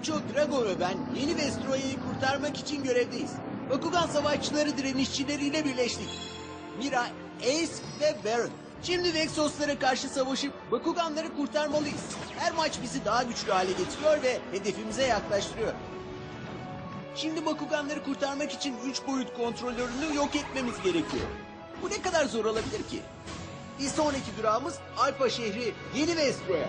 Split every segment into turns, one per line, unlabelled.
Marucho, Drago ve ben yeni Vestroya'yı kurtarmak için görevdeyiz. Bakugan savaşçıları direnişçileriyle birleştik. Mira, Ace ve Baron. Şimdi Vexoslara karşı savaşıp Bakuganları kurtarmalıyız. Her maç bizi daha güçlü hale getiriyor ve hedefimize yaklaştırıyor. Şimdi Bakuganları kurtarmak için 3 boyut kontrolörünü yok etmemiz gerekiyor. Bu ne kadar zor olabilir ki? Bir sonraki durağımız Alfa şehri Yeni Vestroya.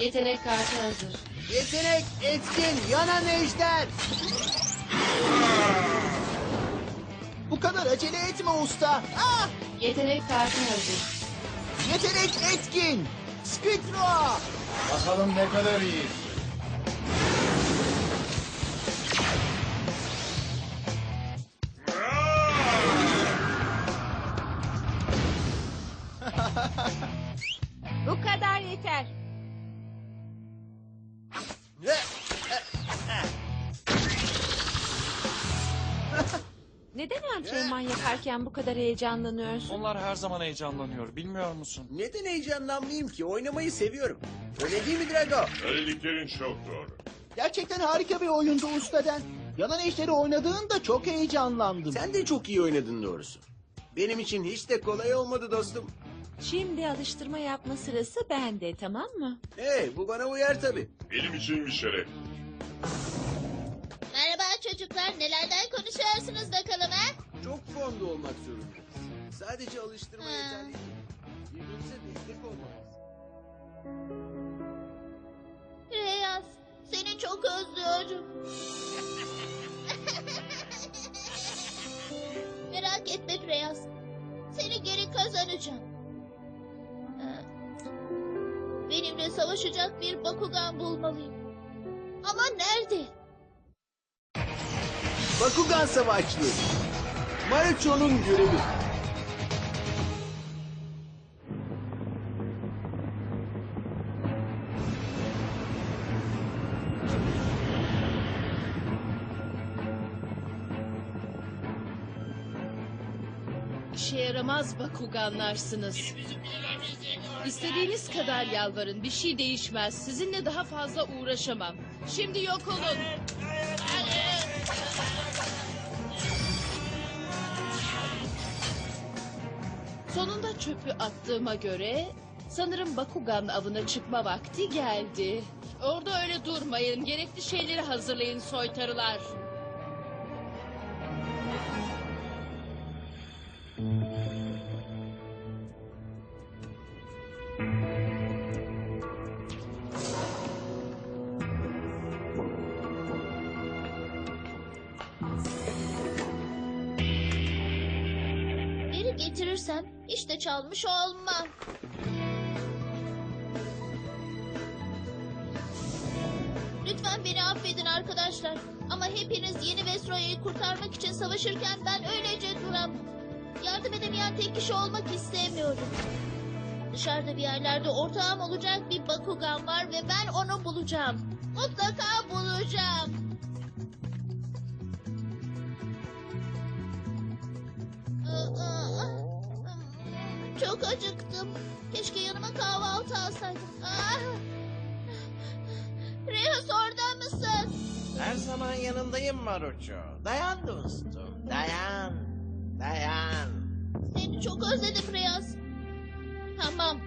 Yetenek kartı hazır.
Yetenek, etkin, yanan ejder.
Bu kadar acele etme usta. Ah!
Yetenek kartı hazır.
Yetenek etkin. Skidrow.
Bakalım ne kadar iyi.
Bu kadar yeter. Antrenman yaparken bu kadar heyecanlanıyorsun?
Onlar her zaman heyecanlanıyor, bilmiyor musun?
Neden heyecanlanmayayım ki? Oynamayı seviyorum. Öyle değil mi Drago?
Söylediklerin çok doğru.
Gerçekten harika bir oyundu ustaden. Yanan ejderi oynadığında çok heyecanlandım.
Sen de çok iyi oynadın doğrusu. Benim için hiç de kolay olmadı dostum.
Şimdi alıştırma yapma sırası bende tamam mı?
Hey bu bana uyar tabii.
Benim için bir şeref.
Merhaba çocuklar, nelerden konuşuyorsunuz bakalım ha?
Çok formda olmak zorundayız. Sadece alıştırma
Ha.
yeterli değil. Birbirimize destek olmalıyız.
Reyaz, seni çok özlüyorum. Merak etme Reyaz, seni geri kazanacağım. Ee, Benimle savaşacak bir Bakugan bulmalıyım. Ama nerede?
Bakugan savaşçıları. Marucho'nun görevi.
İşe yaramaz Bakuganlarsınız. İstediğiniz kadar yalvarın. Bir şey değişmez. Sizinle daha fazla uğraşamam. Şimdi yok olun. Çöpü attığıma göre sanırım Bakugan avına çıkma vakti geldi. Orada öyle durmayın. Gerekli şeyleri hazırlayın soytarılar.
Hiç de çalmış olmam. Lütfen beni affedin arkadaşlar. Ama hepiniz yeni Vestroya'yı kurtarmak için savaşırken ben öylece duramam. Yardım edemeyen tek kişi olmak istemiyorum. Dışarıda bir yerlerde ortağım olacak bir Bakugan var ve ben onu bulacağım. Mutlaka bulacağım. Çok acıktım. Keşke yanıma kahvaltı alsaydım. Ah! Reyes orada mısın?
Her zaman yanındayım Maruço. Dayan dostum, dayan, dayan.
Seni çok özledim Reyes. Tamam.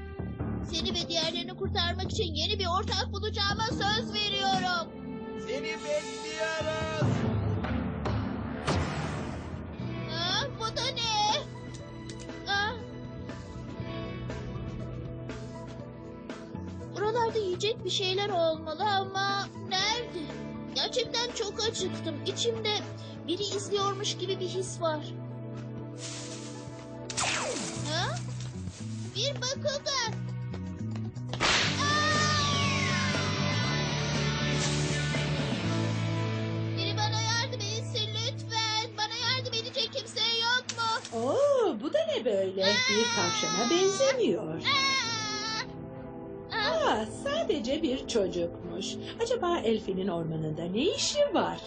Seni ve diğerlerini kurtarmak için yeni bir ortak bulacağıma söz veriyorum.
Seni bekliyoruz.
Etrafta yiyecek bir şeyler olmalı ama nerede? Gerçekten çok acıktım. İçimde biri izliyormuş gibi bir his var. Ha? Bir bakıldan. Biri
bana
yardım etsin lütfen. Bana yardım edecek kimse yok mu?
Oo, bu da ne böyle? Bir tavşana benzemiyor. Aa! Sadece bir çocukmuş. Acaba Elfin'in ormanında ne işi var?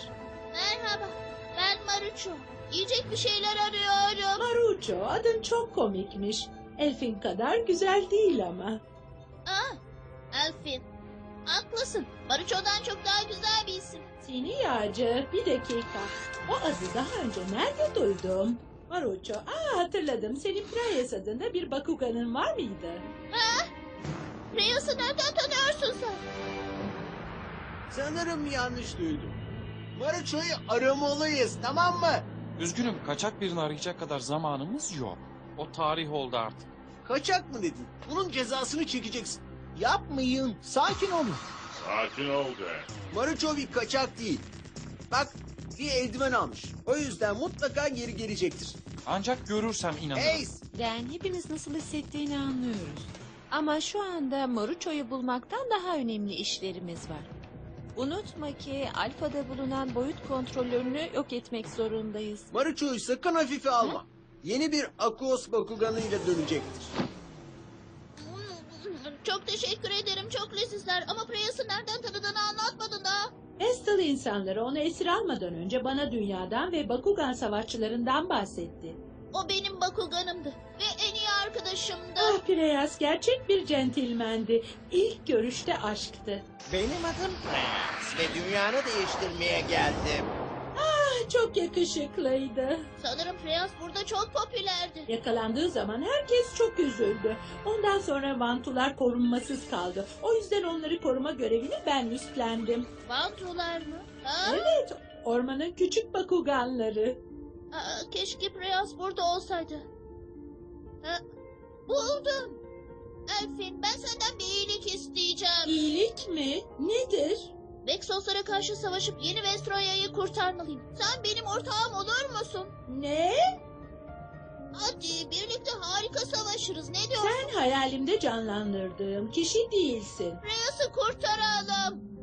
Merhaba. Ben Maruço. Yiyecek bir şeyler arıyorum.
Maruço, adın çok komikmiş. Elfin kadar güzel değil ama.
Aa, Elfin. Haklısın. Maruço'dan çok daha güzel bir isim.
Seni yağcı, bir dakika. O adı daha önce nerede duydum? Maruço, aa hatırladım. Senin Prayas adında bir Bakugan'ın var mıydı?
Ha? Reyos'u nereden tanıyorsun sen?
Sanırım yanlış duydum. Maruço'yu aramalıyız tamam mı?
Üzgünüm kaçak birini arayacak kadar zamanımız yok. O tarih oldu artık.
Kaçak mı dedin? Bunun cezasını çekeceksin.
Yapmayın. Sakin olun.
Sakin ol de.
Maruço bir kaçak değil. Bak bir eldiven almış. O yüzden mutlaka geri gelecektir.
Ancak görürsem inanırım.
Ace!
Den hepimiz nasıl hissettiğini anlıyoruz. Ama şu anda Maruço'yu bulmaktan daha önemli işlerimiz var. Unutma ki Alfa'da bulunan boyut kontrolörünü yok etmek zorundayız.
Maruço'yu sakın hafife alma. Yeni bir Akos Bakugan'ıyla dönecektir.
Çok teşekkür ederim. Çok lezizler. Ama Preyas'ı nereden tanıdığını anlatmadın da.
Estel insanları onu esir almadan önce bana dünyadan ve Bakugan savaşçılarından bahsetti.
O benim Bakuganımdı. Ve en arkadaşımdı.
Ah Preyas gerçek bir centilmendi. İlk görüşte aşktı.
Benim adım Prens ve dünyanı değiştirmeye geldim.
Ah, Çok yakışıklıydı.
Sanırım Preyas burada çok popülerdi.
Yakalandığı zaman herkes çok üzüldü. Ondan sonra vantular korunmasız kaldı. O yüzden onları koruma görevini ben üstlendim.
Vantrolar mı? Ha?
Evet, ormanın küçük bakuganları.
Aa, keşke Preyas burada olsaydı. Ha? Buldum. Elfin ben senden bir iyilik isteyeceğim.
İyilik mi? Nedir?
Vexoslara karşı savaşıp yeni Vestroya'yı kurtarmalıyım. Sen benim ortağım olur musun?
Ne?
Hadi birlikte harika savaşırız. Ne diyorsun?
Sen hayalimde canlandırdığım kişi değilsin.
Preyas'ı kurtaralım.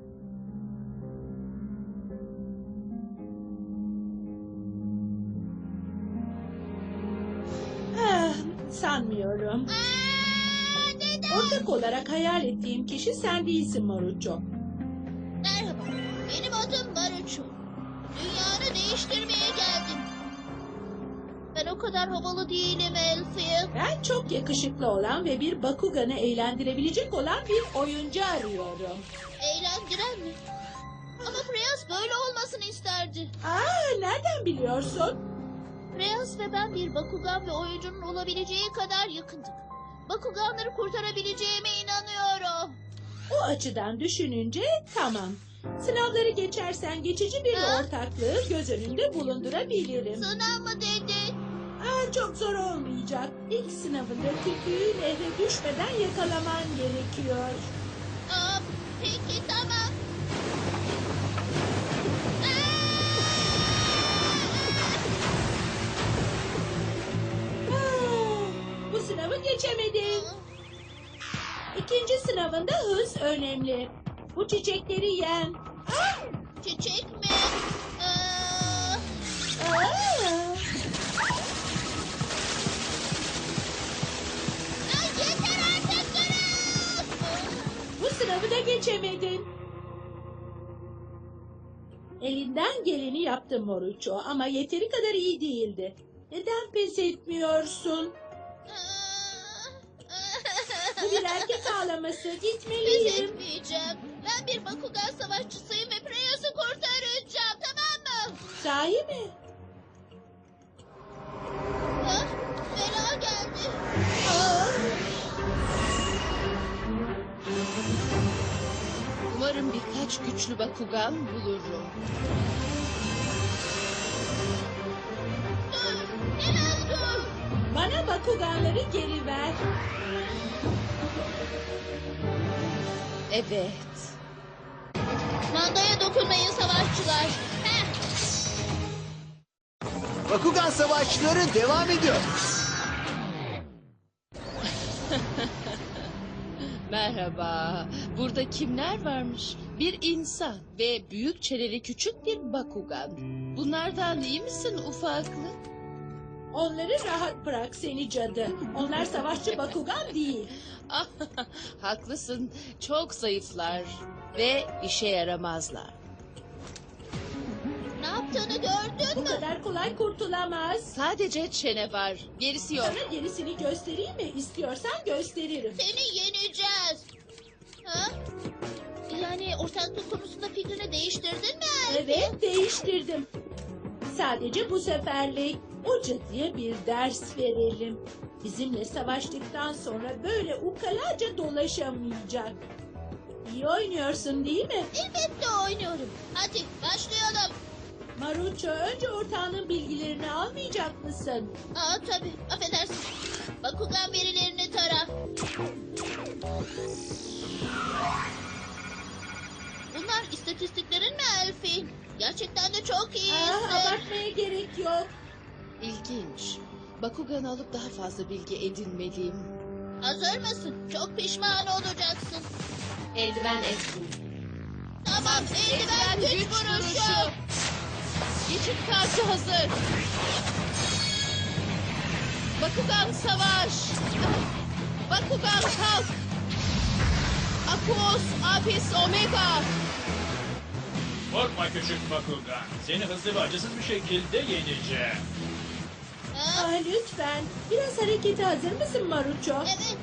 Sanmıyorum.
Aa, neden?
Ortak olarak hayal ettiğim kişi sen değilsin Maruço.
Merhaba. Benim adım Maruço. Dünyanı değiştirmeye geldim. Ben o kadar havalı değilim Elfin.
Ben çok yakışıklı olan ve bir Bakugan'ı eğlendirebilecek olan bir oyuncu arıyorum.
Eğlendiren mi? Ama Preyas böyle olmasını isterdi.
Aa, nereden biliyorsun?
Preyas ve ben bir Bakugan ve oyuncunun olabileceği kadar yakındık. Bakuganları kurtarabileceğime inanıyorum.
O açıdan düşününce tamam. Sınavları geçersen geçici bir
Ha?
ortaklığı göz önünde bulundurabilirim.
Sınav mı dedin?
Aa, çok zor olmayacak. İlk sınavında tüpüğü nehre düşmeden yakalaman gerekiyor. Önemli. Bu çiçekleri yen.
Çiçek mi? Aa,
Aa,
ay yeter artık durun.
bu sınavı da geçemedin. Elinden geleni yaptın Moruço ama yeteri kadar iyi değildi. Neden pes etmiyorsun? Bu bir erkek ağlaması.
Pes
Gitmeliyim.
etmeyeceğim. Ben bir Bakugan savaşçısıyım ve Preyas'ı kurtaracağım tamam mı?
Sahi mi?
Bela geldi.
Umarım birkaç güçlü Bakugan bulurum.
Dur. Hemen dur.
Bana Bakuganları geri ver.
Evet.
Mandaya dokunmayın savaşçılar. Heh.
Bakugan savaşçıları devam ediyor.
Merhaba. Burada kimler varmış? Bir insan ve büyük çeneli küçük bir Bakugan. Bunlardan iyi misin ufaklık?
Onları rahat bırak seni cadı. Onlar savaşçı Bakugan değil.
Ah, haklısın. Çok zayıflar ve işe yaramazlar.
Ne yaptığını gördün
Bu
mü?
kadar kolay kurtulamaz.
Sadece çene var. Gerisi yok.
Sana gerisini göstereyim mi? İstiyorsan gösteririm.
Seni yeneceğiz. Ha? Yani ortaklık konusunda fikrini değiştirdin mi?
Evet değiştirdim. Sadece bu seferlik o cadıya bir ders verelim. Bizimle savaştıktan sonra böyle ukalaca dolaşamayacak. İyi oynuyorsun değil mi?
Elbette oynuyorum. Hadi başlayalım.
Maruço önce ortağının bilgilerini almayacak mısın?
Aa tabii affedersin. Bakugan verilerini tara. Bunlar istatistiklerin mi Elfin? Gerçekten de çok
Aa,
iyisin.
abartmaya gerek yok.
İlginç. Bakugan alıp daha fazla bilgi edinmeliyim.
Hazır mısın? Çok pişman olacaksın.
Eldiven etkin.
Tamam, eldiven güç vuruşu.
Geçit kartı hazır. Bakugan savaş. Bakugan kalk. Akos, Apis, Omega.
Korkma küçük Bakugan. Seni hızlı ve acısız bir şekilde yeneceğim.
Aa, lütfen biraz harekete hazır mısın Maruço?
Evet.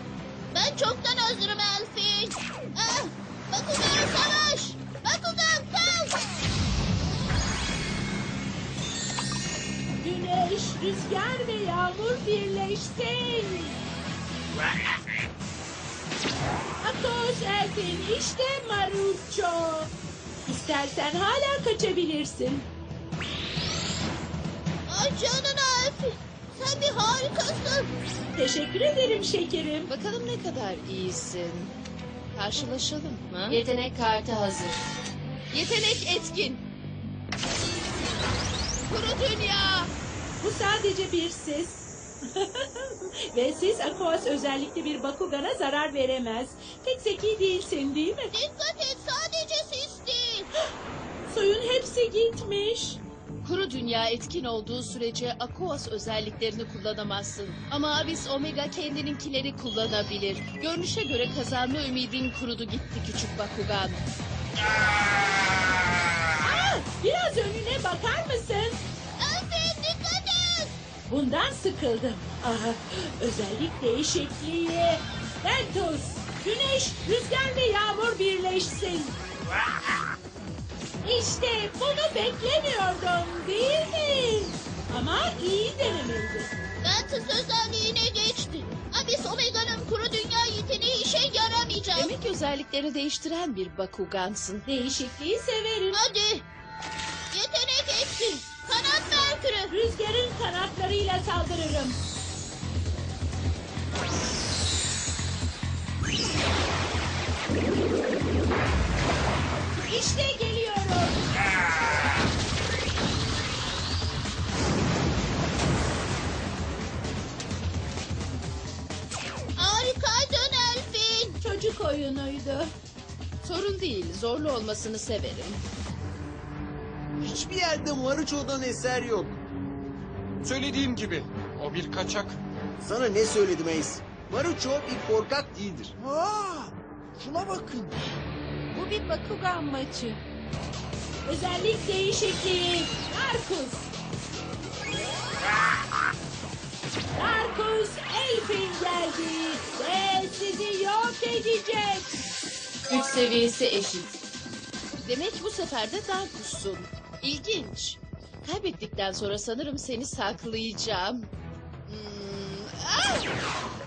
Ben çoktan hazırım Elfin. Ah, Bakugan savaş. Bakugan kalk.
Güneş, rüzgar ve yağmur birleşsin. Atos Elfin işte Maruço. İstersen hala kaçabilirsin.
Ay canına Elfin. Bir harikasın.
Teşekkür ederim şekerim.
Bakalım ne kadar iyisin. Karşılaşalım mı?
Yetenek kartı hazır.
Yetenek etkin. Kuru dünya.
Bu sadece bir ses. Ve siz Aquas özellikle bir Bakugan'a zarar veremez. Pek zeki değilsin değil mi?
Dikkat et sadece sis değil.
Suyun hepsi gitmiş.
Dünya etkin olduğu sürece Aquas özelliklerini kullanamazsın. Ama Abyss Omega kendininkileri kullanabilir. Görünüşe göre kazanma ümidin kurudu gitti küçük Bakugan.
Aa, biraz önüne bakar mısın?
Elfin dikkat et.
Bundan sıkıldım. Aha, özellik değişikliği. Ventus, güneş, rüzgar ve yağmur birleşsin. İşte bunu beklemiyordum değil mi? Ama iyi denemeliydi.
Ventus özelliğine geçti. Abyss Omega'nın kuru dünya yeteneği işe yaramayacak.
Demek özellikleri değiştiren bir Bakugansın.
Değişikliği severim.
Hadi. Yetenek etkin. Kanat Merkür'ü.
Rüzgarın kanatlarıyla saldırırım. İşte geliyorum.
Harikaydın Elfin.
Çocuk oyunuydu.
Sorun değil, zorlu olmasını severim.
Hiçbir yerde Maruço'dan eser yok.
Söylediğim gibi o bir kaçak.
Sana ne söyledim Ace? Maruço bir korkak değildir.
Aa, şuna bakın.
Bir Bakugan maçı.
Özellik değişikliği. Markus. Markus Elfin geldi ve sizi yok edecek.
Güç seviyesi eşit.
Demek bu sefer de Darkus'sun. İlginç. Kaybettikten sonra sanırım seni saklayacağım. Hmm, ah!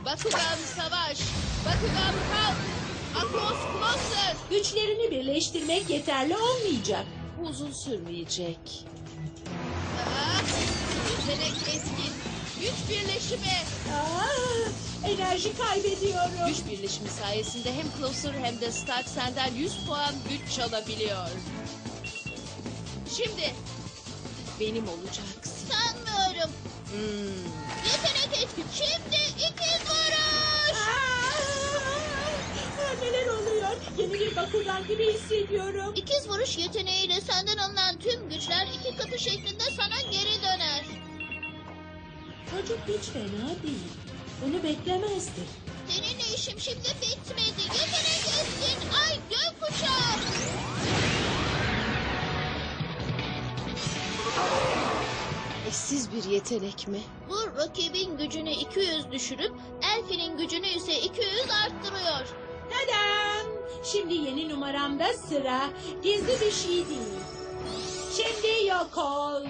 Bakugan savaş. Bakugan kalk. Closer.
Güçlerini birleştirmek yeterli olmayacak.
Bu uzun sürmeyecek. Ah! Yetenek etkin. Güç birleşimi.
Aa, enerji kaybediyorum.
Güç birleşimi sayesinde hem Closer hem de Stark senden 100 puan güç çalabiliyor. Şimdi benim olacaksın.
Sanmıyorum.
Hmm.
Yetenek etkin. Şimdi ikiz vuruş.
Aa, neler oluyor? Yeni bir Bakugan gibi hissediyorum.
İkiz vuruş yeteneğiyle senden alınan tüm güçler iki katı şeklinde sana geri döner.
Çocuk hiç fena değil. Bunu beklemezdim.
Seninle işim şimdi bitmedi. Yetenek etkin ay gökkuşağı.
Eşsiz bir yetenek mi?
Bu rakibin gücünü 200 düşürüp Elfi'nin gücünü ise 200 arttırıyor.
Tadam! Şimdi yeni numaramda sıra. Gizli bir şey değil. Şimdi yok ol.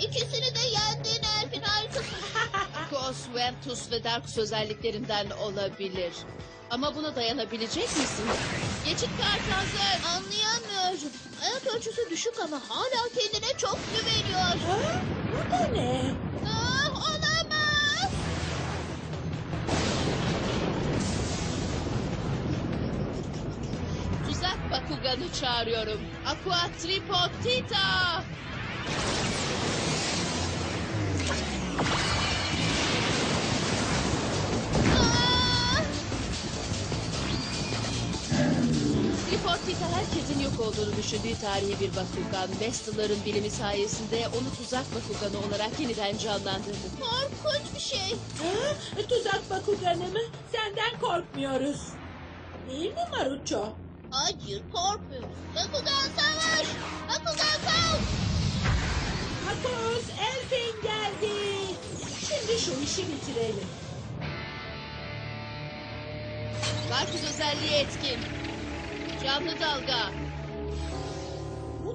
İkisini de yendin Elfin harikasın.
Aquos, Ventus ve Darkus özelliklerinden olabilir. Ama buna dayanabilecek misin? Geçit kartı hazır.
Anlayamıyorum. Hayat ölçüsü düşük ama hala kendine çok güveniyor.
Ha? Bu da ne?
Bakugan'ı çağırıyorum. Aqua Tripotita! Tripotita herkesin yok olduğunu düşündüğü tarihi bir Bakugan. Vestal'ların bilimi sayesinde onu tuzak Bakuganı olarak yeniden canlandırdı.
Korkunç bir şey.
Ha? Tuzak Bakuganı mı? Senden korkmuyoruz. Değil mi Maruço?
Hayır korkmuyoruz. Bakugan savaş. Bakugan kalk.
Akos Elfin geldi. Şimdi şu işi bitirelim.
Darkus özelliği etkin. Canlı dalga.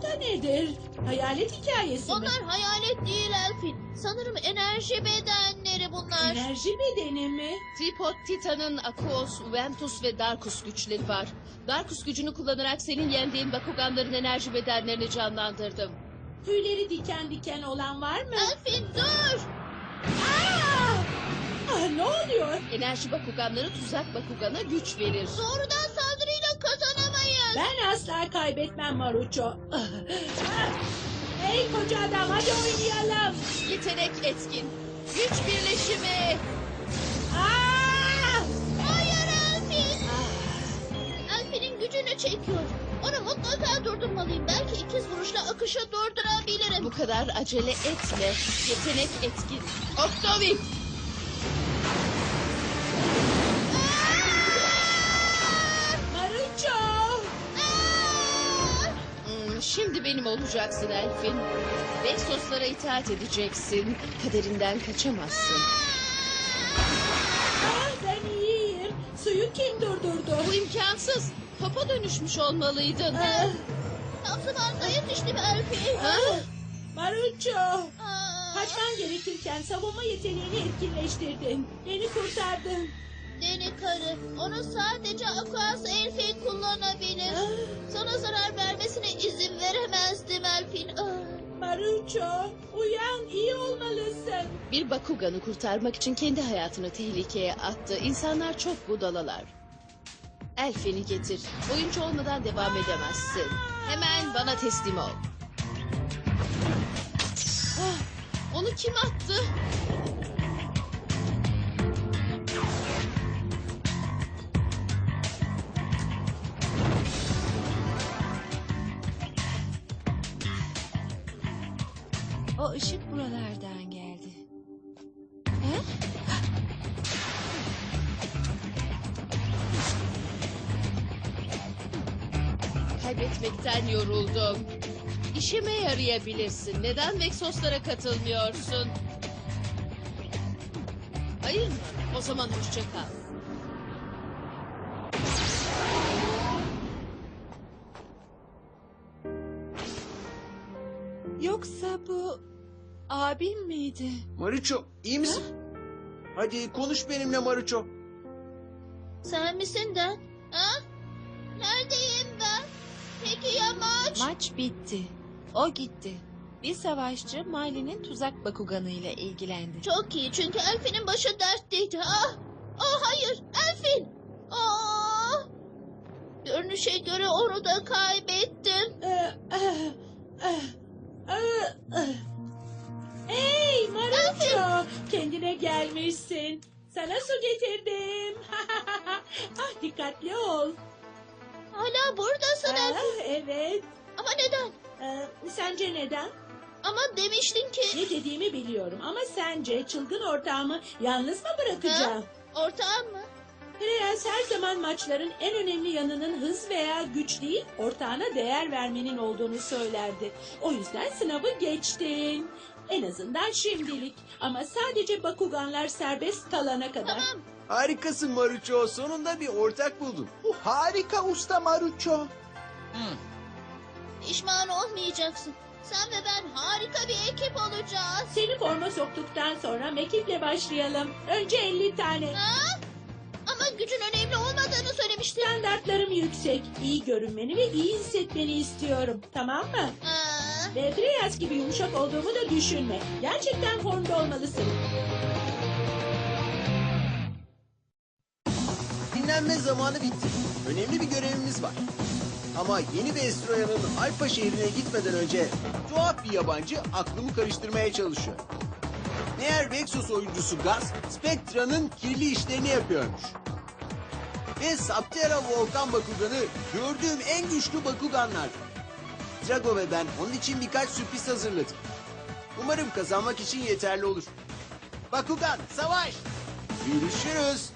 Bu da nedir? Hayalet hikayesi mi?
Onlar hayalet değil Elfin. Sanırım enerji bedenleri bunlar.
Enerji bedeni mi?
Tripod Titan'ın Aquos, Ventus ve Darkus güçleri var. Darkus gücünü kullanarak senin yendiğin Bakuganların enerji bedenlerini canlandırdım.
Tüyleri diken diken olan var mı?
Elfin dur.
Aa! Ah, ne oluyor?
Enerji Bakuganları tuzak Bakugan'a güç verir.
Doğrudan kazanamayız.
Ben asla kaybetmem Maruço. Hey koca adam hadi oynayalım.
Yetenek etkin. Güç birleşimi.
Aa!
Hayır Elfin. Elfin'in gücünü çekiyor. Onu mutlaka durdurmalıyım. Belki ikiz vuruşla akışı durdurabilirim.
Bu kadar acele etme. Yetenek etkin. Octavik. Benim olacaksın Elfin. Vexoslara itaat edeceksin. Kaderinden kaçamazsın.
Ah, ben iyiyim. Suyu kim durdurdu?
Bu imkansız. Topa dönüşmüş olmalıydın.
Ah,
Tam zamanında yetiştim Elfin.
Ha?
Maruço!
Aa!
Kaçman gerekirken savunma yeteneğini etkinleştirdin. Beni kurtardın.
Deli karı. Onu sadece Aquas Elfin kullanabilir.
Ah,
Sana zarar vermesine izin veremezdim Elfin. Ah.
Maruço, uyan iyi olmalısın.
Bir Bakugan'ı kurtarmak için kendi hayatını tehlikeye attı. İnsanlar çok budalalar. Elfini getir. Oyuncu olmadan devam edemezsin. Hemen bana teslim ol. Ah, onu kim attı?
O ışık buralardan geldi. Ha?
Kaybetmekten yoruldum. İşime yarayabilirsin. Neden Vexoslara katılmıyorsun? Hayır mı? O zaman hoşça kal.
Abim miydi?
Maruço iyi misin? Hadi konuş benimle Maruço.
Sen misin de? Ha? Neredeyim ben? Peki ya maç?
Maç bitti. O gitti. Bir savaşçı Miley'nin tuzak Bakuganı ile ilgilendi.
Çok iyi çünkü Elfin'in başı dertteydi. Ah! Oh hayır Elfin! Aa! Görünüşe göre onu da kaybettim.
Ah, ah, ah, ah, ah. Hey Maruço, kendine gelmişsin. Sana su getirdim. ah, dikkatli ol.
Hala buradasın Elfin.
Ah, evet.
Ama neden?
Ee, sence neden?
Ama demiştin ki...
Ne dediğimi biliyorum ama sence çılgın ortağımı yalnız mı bırakacağım?
Ortağın mı?
Prens her zaman maçların en önemli yanının hız veya güç değil, ortağına değer vermenin olduğunu söylerdi. O yüzden sınavı geçtin. En azından şimdilik. Ama sadece Bakuganlar serbest kalana kadar.
Tamam.
Harikasın Maruço. Sonunda bir ortak buldun.
Bu harika usta Maruço.
Pişman olmayacaksın. Sen ve ben harika bir ekip olacağız.
Seni forma soktuktan sonra mekiple başlayalım. Önce 50 tane.
Ha? Ama gücün önemli olmadığını söylemiştin.
Standartlarım yüksek. İyi görünmeni ve iyi hissetmeni istiyorum. Tamam mı?
Aa,
Ve Preyas gibi yumuşak olduğumu da düşünme. Gerçekten formda olmalısın.
Dinlenme zamanı bitti. Önemli bir görevimiz var. Ama yeni Vestroya'nın Alfa şehrine gitmeden önce tuhaf bir yabancı aklımı karıştırmaya çalışıyor. Meğer Vexos oyuncusu Gus, Spectra'nın kirli işlerini yapıyormuş. Ve Saptera Volkan Bakugan'ı gördüğüm en güçlü Bakuganlar. Drago ve ben onun için birkaç sürpriz hazırladık. Umarım kazanmak için yeterli olur. Bakugan, savaş! Görüşürüz.